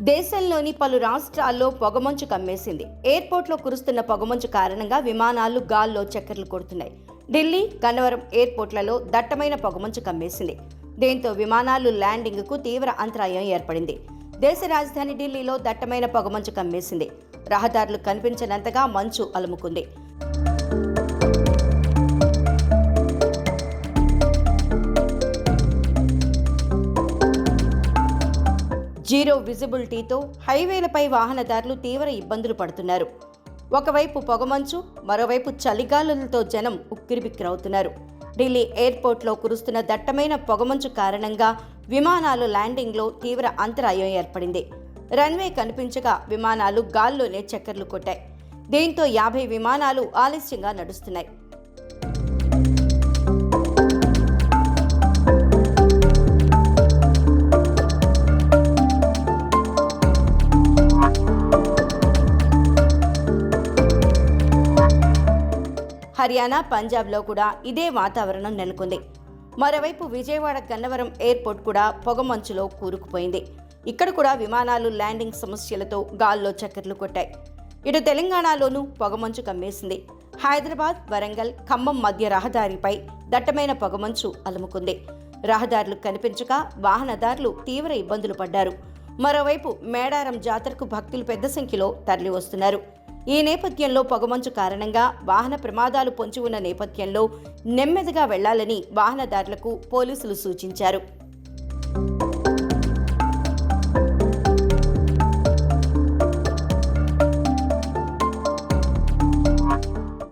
దేశంలోని పలు రాష్ట్రాల్లో పొగమంచు కమ్మేసింది. ఎయిర్పోర్ట్లో కురుస్తున్న పొగమంచు కారణంగా విమానాలు గాల్లో చక్కర్లు కొడుతున్నాయి. ఢిల్లీ గన్నవరం ఎయిర్పోర్ట్లలో దట్టమైన పొగమంచు కమ్మేసింది. దీంతో విమానాలు ల్యాండింగ్కు తీవ్ర అంతరాయం ఏర్పడింది. దేశ రాజధాని ఢిల్లీలో దట్టమైన పొగమంచు కమ్మేసింది. రహదారులు కనిపించినంతగా మంచు అలుముకుంది. జీరో విజిబిలిటీతో హైవేలపై వాహనదారులు తీవ్ర ఇబ్బందులు పడుతున్నారు. ఒకవైపు పొగమంచు మరోవైపు చలిగాలులతో జనం ఉక్కిరిబిక్కిరవుతున్నారు. ఢిల్లీ ఎయిర్పోర్ట్లో కురుస్తున్న దట్టమైన పొగమంచు కారణంగా విమానాలు ల్యాండింగ్లో తీవ్ర అంతరాయం ఏర్పడింది. రన్వే కనిపించగా విమానాలు గాల్లోనే చక్కర్లు కొట్టాయి. దీంతో యాభై విమానాలు ఆలస్యంగా నడుస్తున్నాయి. హర్యానా పంజాబ్లో కూడా ఇదే వాతావరణం నెలకొంది. మరోవైపు విజయవాడ గన్నవరం ఎయిర్పోర్ట్ కూడా పొగమంచులో కూరుకుపోయింది. ఇక్కడ కూడా విమానాలు ల్యాండింగ్ సమస్యలతో గాల్లో చక్కర్లు కొట్టాయి. ఇటు తెలంగాణలోనూ పొగమంచు కమ్మేసింది. హైదరాబాద్ వరంగల్ ఖమ్మం మధ్య రహదారిపై దట్టమైన పొగమంచు అలుముకుంది. రహదారులు కనిపించక వాహనదారులు తీవ్ర ఇబ్బందులు పడ్డారు. మరోవైపు మేడారం జాతరకు భక్తులు పెద్ద సంఖ్యలో తరలి వస్తున్నారు ఈ నేపథ్యంలో పొగమంచు కారణంగా వాహన ప్రమాదాలు పొంచి ఉన్న నేపథ్యంలో నెమ్మదిగా వెళ్ళాలని వాహనదారులకు పోలీసులు సూచించారు.